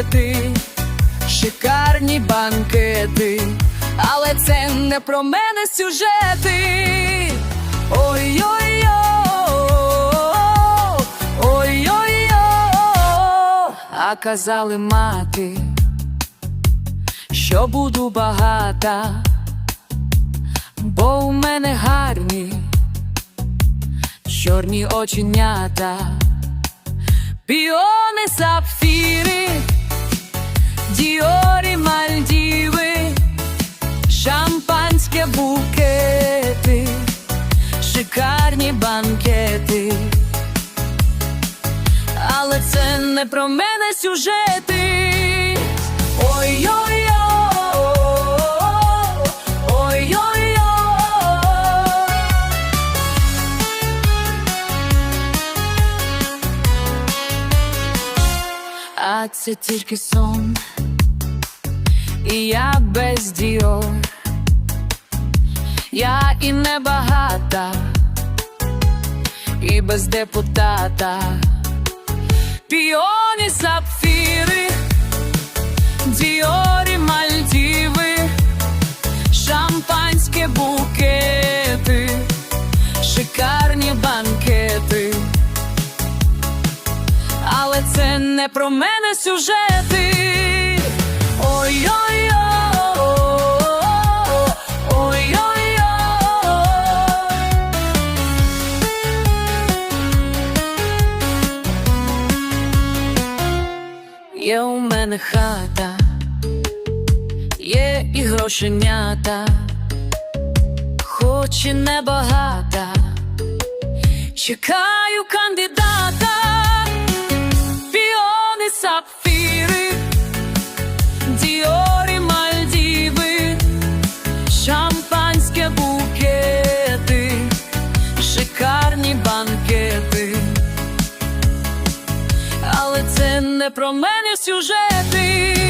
букети, шикарні банкети, але це не про мене сюжети. Ой-ой-ой, ой-ой-ой, а казали мати, що буду багата, бо у мене гарні чорні оченята, піони, сапфіри, діорі, мальдіви, шампанське букети, шикарні банкети. Але це не про мене сюжети. Ой-ой-ой. А це тільки сон, і я без діор, я і не багата, і без депутата, піоні, сапфіри, діорі, мальдіви, шампанське букети, шикарні банкети. Але це не про мене сюжети. Ой-ой-ой, Є у мене хата, є і грошенята, хоч і небагата, чекаю кандидата піони, сапфіри, діорі, мальдіви, шампанське букети, шикарні банкети. Але це не про мене сюжети.